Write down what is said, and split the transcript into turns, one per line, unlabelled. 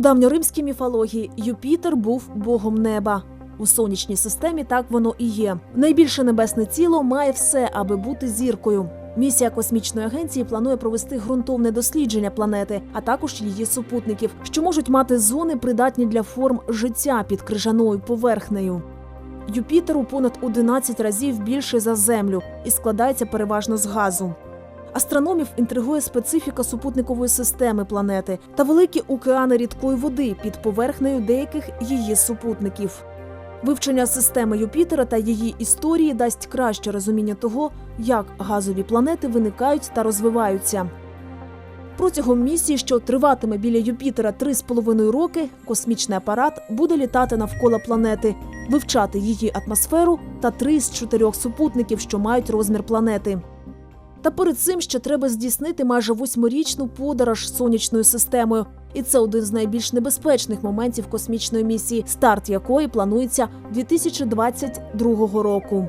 давньоримській міфології Юпітер був богом неба. У сонячній системі так воно і є. Найбільше небесне тіло має все, аби бути зіркою. Місія космічної агенції планує провести ґрунтовне дослідження планети, а також її супутників, що можуть мати зони, придатні для форм життя під крижаною поверхнею. Юпітер у понад 11 разів більший за Землю і складається переважно з газу. Астрономів інтригує специфіка супутникової системи планети та великі океани рідкої води під поверхнею деяких її супутників. Вивчення системи Юпітера та її історії дасть краще розуміння того, як газові планети виникають та розвиваються. Протягом місії, що триватиме біля Юпітера 3,5 роки, космічний апарат буде літати навколо планети, вивчати її атмосферу та три з чотирьох супутників, що мають розмір планети. Та перед цим ще треба здійснити майже восьмирічну подорож сонячною системою. І це один з найбільш небезпечних моментів космічної місії, старт якої планується 2022 року.